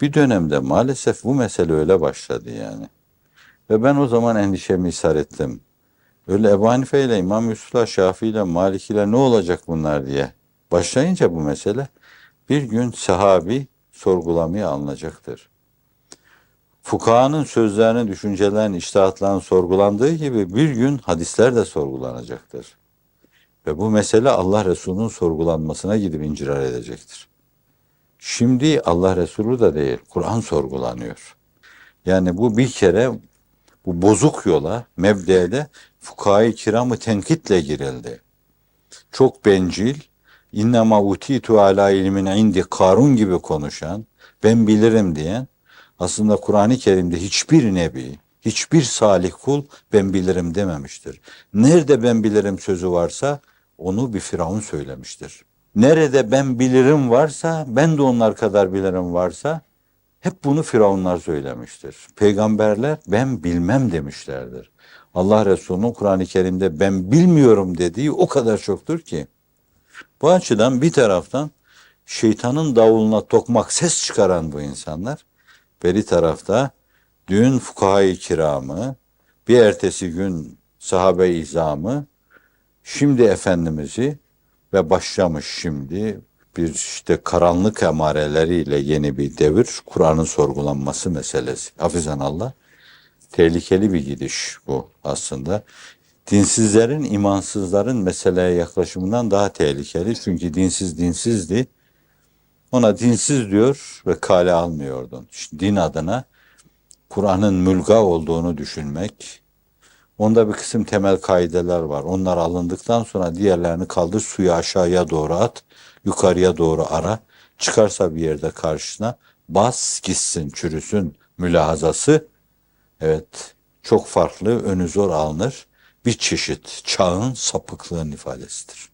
Bir dönemde maalesef bu mesele öyle başladı yani. Ve ben o zaman endişemi ishar ettim. Öyle Ebu Hanife ile İmam Yusuf'la, Şafii ile, Malik ile ne olacak bunlar diye. Başlayınca bu mesele bir gün sahabi sorgulamaya alınacaktır. Fukahanın sözlerini, düşüncelerini, iştahatlarını sorgulandığı gibi bir gün hadisler de sorgulanacaktır. Ve bu mesele Allah Resulü'nün sorgulanmasına gidip incirar edecektir. Şimdi Allah Resulü de değil, Kur'an sorgulanıyor. Yani bu bir kere bu bozuk yola, mebdede fukayı kiramı tenkitle girildi. Çok bencil, innema utitu ala ilmin indi Karun gibi konuşan, ben bilirim diyen, aslında Kur'an-ı Kerim'de hiçbir nebi, hiçbir salih kul ben bilirim dememiştir. Nerede ben bilirim sözü varsa onu bir firavun söylemiştir. Nerede ben bilirim varsa, ben de onlar kadar bilirim varsa hep bunu firavunlar söylemiştir. Peygamberler ben bilmem demişlerdir. Allah Resulü'nün Kur'an-ı Kerim'de ben bilmiyorum dediği o kadar çoktur ki. Bu açıdan bir taraftan şeytanın davuluna tokmak ses çıkaran bu insanlar, beri tarafta dün fukahayı kiramı, bir ertesi gün sahabe izamı, şimdi Efendimiz'i ve başlamış şimdi bir işte karanlık emareleriyle yeni bir devir, Kur'an'ın sorgulanması meselesi. Hafizan Allah. Tehlikeli bir gidiş bu aslında. Dinsizlerin, imansızların meseleye yaklaşımından daha tehlikeli. Çünkü dinsiz dinsizdi. Ona dinsiz diyor ve kale almıyordun. İşte din adına Kur'an'ın mülga olduğunu düşünmek, Onda bir kısım temel kaideler var. Onlar alındıktan sonra diğerlerini kaldır suyu aşağıya doğru at, yukarıya doğru ara. Çıkarsa bir yerde karşına bas gitsin, çürüsün mülahazası. Evet, çok farklı, önü zor alınır. Bir çeşit çağın sapıklığın ifadesidir.